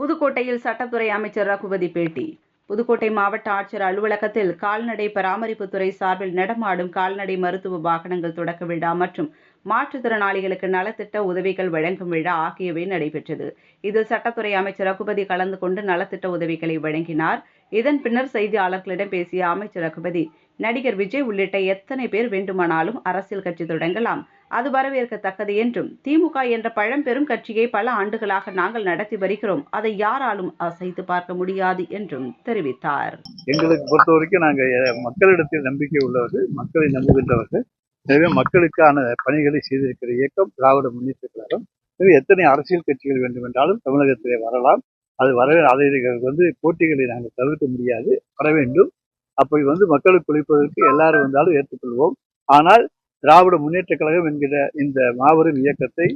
புதுக்கோட்டையில் சட்டத்துறை அமைச்சர் ரகுபதி பேட்டி. புதுக்கோட்டை மாவட்ட ஆட்சியர் அலுவலகத்தில் கால்நடை பராமரிப்புத்துறை சார்பில் நடமாடும் கால்நடை மருத்துவ வாகனங்கள் தொடக்க விழா மற்றும் மாற்றுத்திறனாளிகளுக்கு நலத்திட்ட உதவிகள் வழங்கும் விழா ஆகியவை நடைபெற்றது. இதில் சட்டத்துறை அமைச்சர் ரகுபதி கலந்து கொண்டு நலத்திட்ட உதவிகளை வழங்கினார். இதன் பின்னர் செய்தியாளர்களிடம் பேசிய அமைச்சர் ரகுபதி நடிகர் விஜய் உள்ளிட்ட எத்தனை பேர் வேண்டுமானாலும் அரசியல் கட்சி தொடங்கலாம். அது வரவேற்கத்தக்கது என்றும் திமுக என்ற பழம்பெரும் கட்சியை பல ஆண்டுகளாக நாங்கள் நடத்தி வருகிறோம். அதை யாராலும் அசைத்து பார்க்க முடியாது என்றும் தெரிவித்தார். எங்களுக்கு பொறுத்த வரைக்கும் நாங்கள் மக்களிடத்தில் நம்பிக்கை உள்ளவர்கள் மக்களை நம்புகின்றவர்கள் எனவே மக்களுக்கான பணிகளை செய்திருக்கிற இயக்கம் திராவிட முன்னேற்ற கழகம். எனவே எத்தனை அரசியல் கட்சிகள் வேண்டுமென்றாலும் தமிழகத்திலே வரலாம். அது வர அதை வந்து போட்டிகளை நாங்கள் தவிர்க்க முடியாது வர வேண்டும். அப்படி வந்து மக்களுக்கு குளிப்பதற்கு எல்லாரும் வந்தாலும் ஏற்றுக்கொள்வோம். ஆனால் திராவிட முன்னேற்ற கழகம் என்கிற இந்த மாபெரும் இயக்கத்தை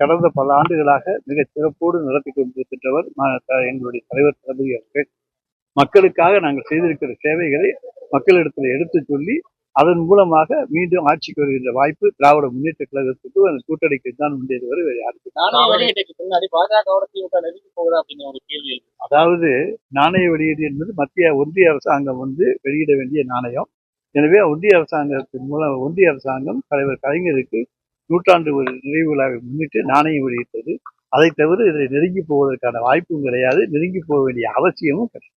கடந்த பல ஆண்டுகளாக மிக சிறப்போடு நடத்தி கொண்டிருக்கின்றவர் எங்களுடைய தலைவர் தளபதி அவர்கள். மக்களுக்காக நாங்கள் செய்திருக்கிற சேவைகளை மக்களிடத்தில் எடுத்து சொல்லி அதன் மூலமாக மீண்டும் ஆட்சிக்கு வருகின்ற வாய்ப்பு திராவிட முன்னேற்ற கழகத்துக்கு அந்த கூட்டணிக்கு தான் உண்டே தவிர வேறு யாருக்கு. அதாவது நாணய வெளியீடு என்பது மத்திய ஒன்றிய அரசாங்கம் வந்து வெளியிட வேண்டிய நாணயம். எனவே ஒன்றிய அரசாங்கத்தின் மூலம் ஒன்றிய அரசாங்கம் தலைவர் கலைஞருக்கு நூற்றாண்டு ஒரு நிறைவு விழாவை முன்னிட்டு நாணயம் வெளியிட்டது. அதை தவிர இதை நெருங்கி போவதற்கான வாய்ப்பும் கிடையாது. நெருங்கி போக வேண்டிய அவசியமும் கிடையாது.